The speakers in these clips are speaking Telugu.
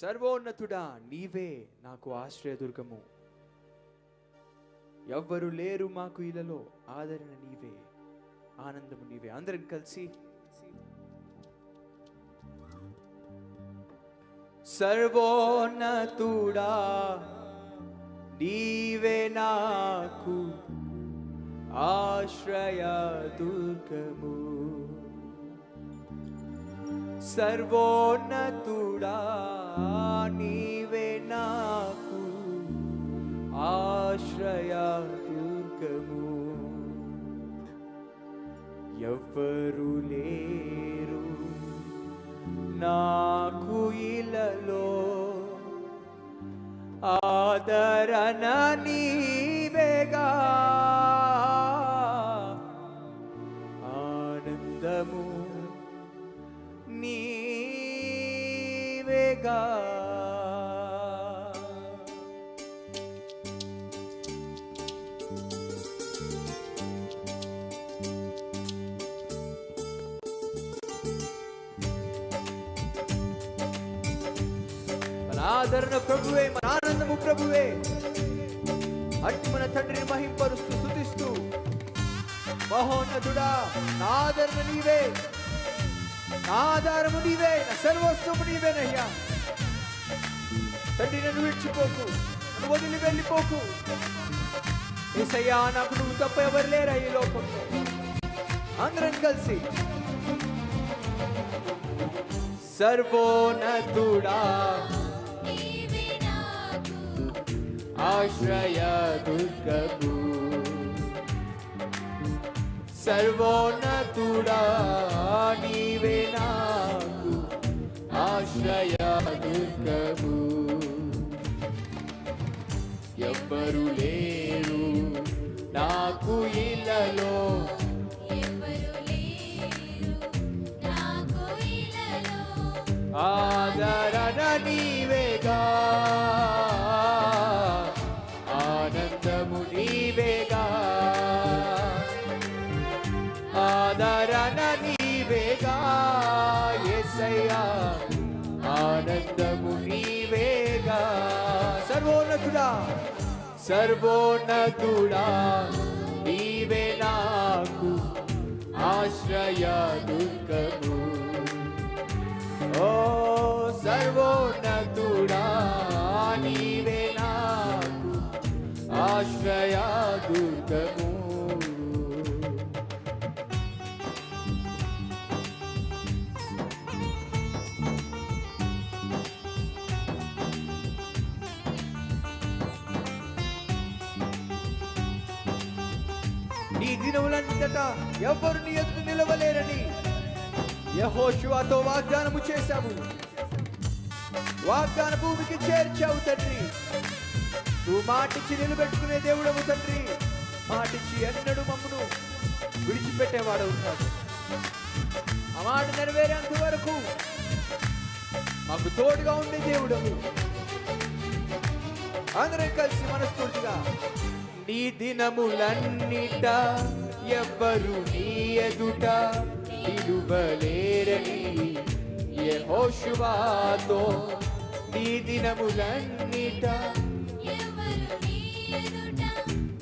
సర్వోన్నతుడా నీవే నాకు ఆశ్రయదుర్గము. ఎవ్వరు లేరు మాకు ఇలలో ఆదరణ నీవే ఆనందము నీవే. అందరం కలిసి సర్వోన్నతుడా నీవే నాకు ఆశ్రయ దుర్గము సర్వోన్నతుడా నీవే నాకు ఆశ్రయ దుర్గము. ఎవ్వరు లేరు నాకు ఇలలో ఆదరణ నీ ఆదరణ ప్రభువే మన ఆనందము ప్రభువే. అట్టి మన తండ్రిని మహింపరుస్తూ స్థుతిస్తూ మహోన్నతుడా నా ఆదరణ నీవే. నా ఆధారము నీవే నా సర్వస్వము నీవేనయ్యా తండ్రి నన్ను విడిచిపోకు నన్ను వదిలి వెళ్ళిపోకు. ఏసయ్యా నాకు నువ్వు తప్ప ఎవరు లేరా ఈ లోకంలో? అందరం కలిసి. సర్వోన్నతుడా ఆశ్రయ దుర్గము సర్వోన్నతుడా నీవే నాకు ఆశ్రయ దుర్గము ఎవ్వరు లేరు నాకు ఇలలో ఆదరణ నీవేగా సర్వోన్నతుడా నీవే నాకు ఆశ్రయ దుర్గము. ఓ సర్వోన్నతుడా నీవే నాకు ఆశ్రయ దుర్గము. దినములంతటా ఎవ్వరు నీ ఎదురు నిలవలేరని? యహోశివాతో వాగ్దానము చేశావు. వాగ్దాన భూమికి చేర్చావు తండ్రి. నువ్వు మాటిచ్చి నిలబెట్టుకునే దేవుడవు తండ్రి. మాటిచ్చి ఎన్నడు మమ్మను విడిచిపెట్టేవాడు కాదు. ఆ మాట నెరవేరేంత వరకు మాకు తోడుగా ఉండే దేవుడవు. అందరం కలిసి మనస్ఫూర్తిగా నీ దినములన్నిట ఎవ్వరు నీ ఎదుట నిలువలేరని యెహోషువాతో నీ దినములన్నిట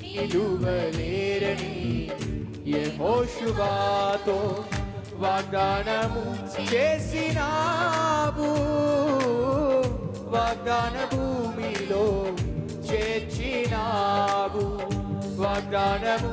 నిలువలేరని యెహోషువాతో వాగ్దానము చేసినావు. వాగ్దాన భూమిలో చేర్చినావు. వాగ్దానము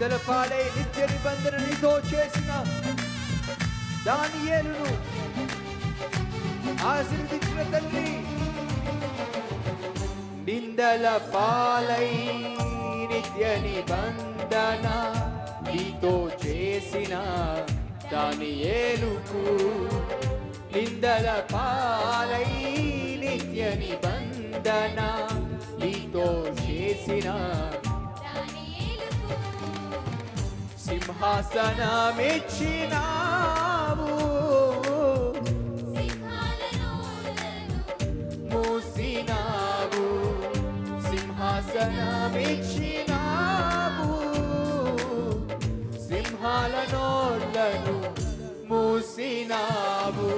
నిందల పాలై నిత్య నిబంధన నీతో చేసిన దానియేలును ఆశీర్వదించిన తల్లి నిందల పాలై నిత్య నిబంధన నీతో చేసిన దాని ఏలుకు నిందల పాలై నిత్య నిబంధన నీతో చేసిన సింహాసనమిచ్చినావు. మూసినావు. సింహాసనమిచ్చినావు. సింహాల నోళ్ళను మూసినావు.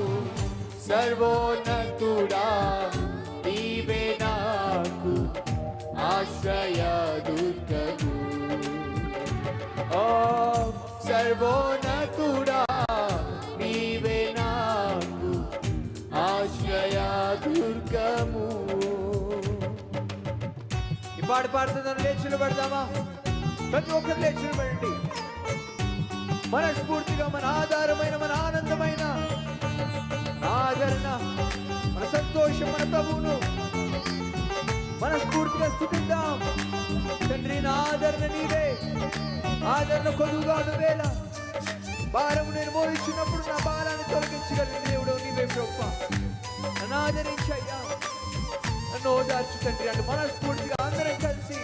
సర్వోన్నతుడా నీవే నాకు ఆశ్రయదు. ఓ సర్వోన్నతుడా నీవే నాకు ఆశ్రయ దుర్గము. ఈ పాడుతుందని లేచులు నిలబడదామా ప్రతి ఒక్కరు లేచులు పడండి. మనస్ఫూర్తిగా మన ఆధారమైన మన ఆనందమైన ఆదరణ మన సంతోషం మన ప్రభువును మనస్ఫూర్తిగా స్థుతిద్దాం. తండ్రి నా ఆదరణ నీవే ఆదరణ కొలువుగా వేళ. భారం నేను మోయించినప్పుడు నా భారాన్ని తొలగించగలిగిన దేవుడు నీవే గొప్ప నన్ను ఆదరించయ్యా. నన్ను ఓదార్చు తండ్రి అంటే మనస్ఫూర్తిగా అందరం కలిసి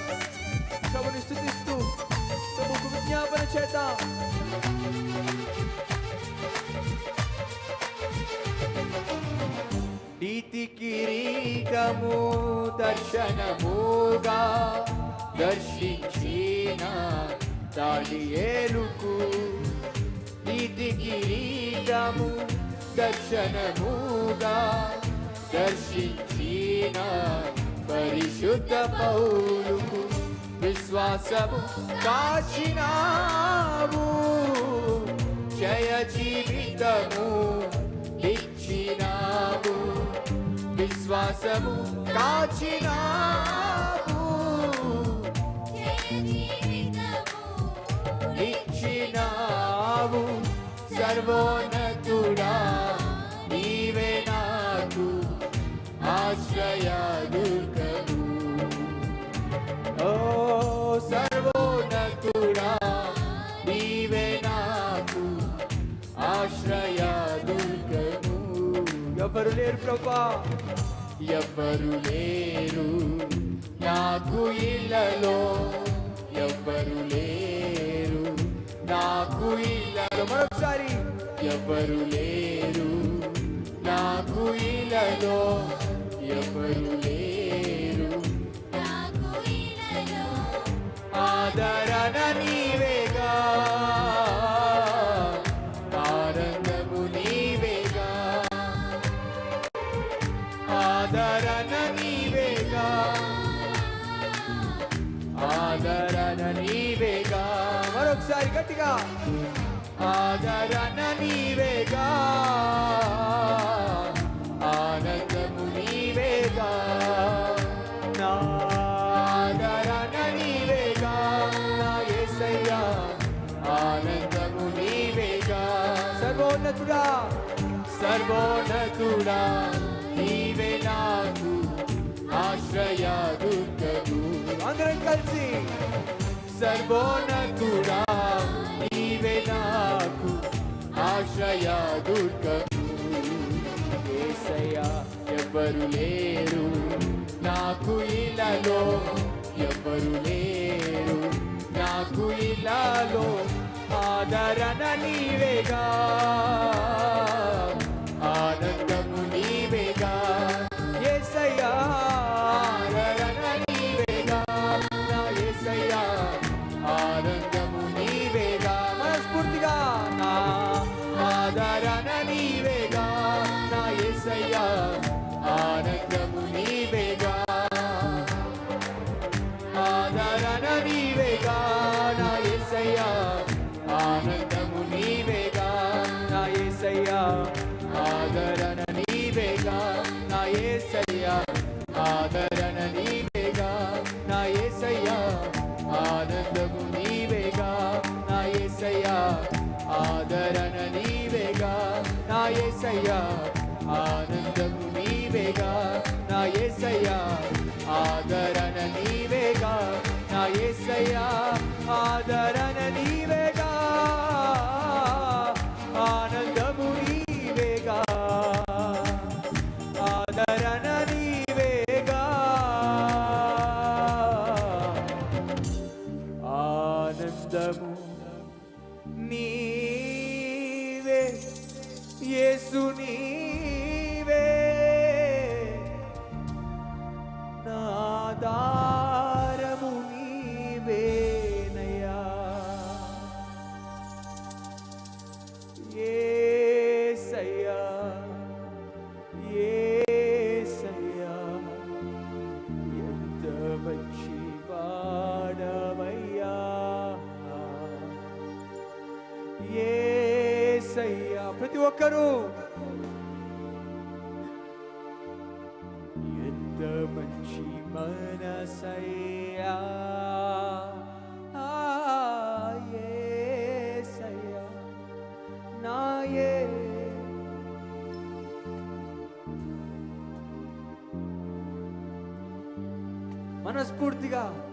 ప్రభుని స్థుతిస్తూ ప్రభుకు విజ్ఞాపన చేద్దాం. నీతి కిరీటము దర్శనముగా దర్శించిన దాని ఏలుకు నీతి కిరీటము దర్శనముగా దర్శించిన పరిశుద్ధ పౌరుకు విశ్వాసము కాచినావు. జయ జీవితము ఇచ్చినావు. విశ్వాసము కాచినావు. ఇచ్చినావు సర్వోన్నతుడా నీవే నాకు ఆశ్రయ ఓ సర్వోన్నతుడా నీవే నాకు ఆశ్రయ ఎవరు లేరు ప్రభా. ఎవరు లేరు నాకు ఇళ్ళలో ఎవ్వరు లేరు. నాకు ఇళ్ళలో మరొకసారి. ఎవ్వరు లేరు. నాకు ఇళ్ళలో ఎవ్వరు లేరు. ఒకసారి గట్టిగా. ఆదరణ నీవేగా. ఆనందము నీవేగా. నా ఆదరణ నీవేగా. నా ఆనందము నీవేగా. సర్వోన్నతుడా. సర్వోన్నతుడా నీవే నాకు ఆశ్రయ దుర్గము అందరం కలిసి. సర్వోన్నతుడా. నాకు ఆశ్రయ దుర్గము యేసయ్యా ఎవ్వరు లేరు. నాకు ఇలాలో ఎవ్వరు లేరు. నాకు ఇలాలో ఆదరణ నీవేగా. ఏసయ్యా ఆనందము నీవేగా ఆదరణ నీవేగా నా ఏసయ్యా ఆనందము నీవేగా నా ఏసయ్యా ఆదరణ నీవేగా నా ఏసయ్యా ఆదరణ నీవేగా నా ఏసయ్యా ఆనందము నీవేగా నా ఏసయ్యా ఆదరణ నీవేగా నా ఏసయ్యా మంచి మనసయ్యా. ఆ, మనస్ఫూర్తిగా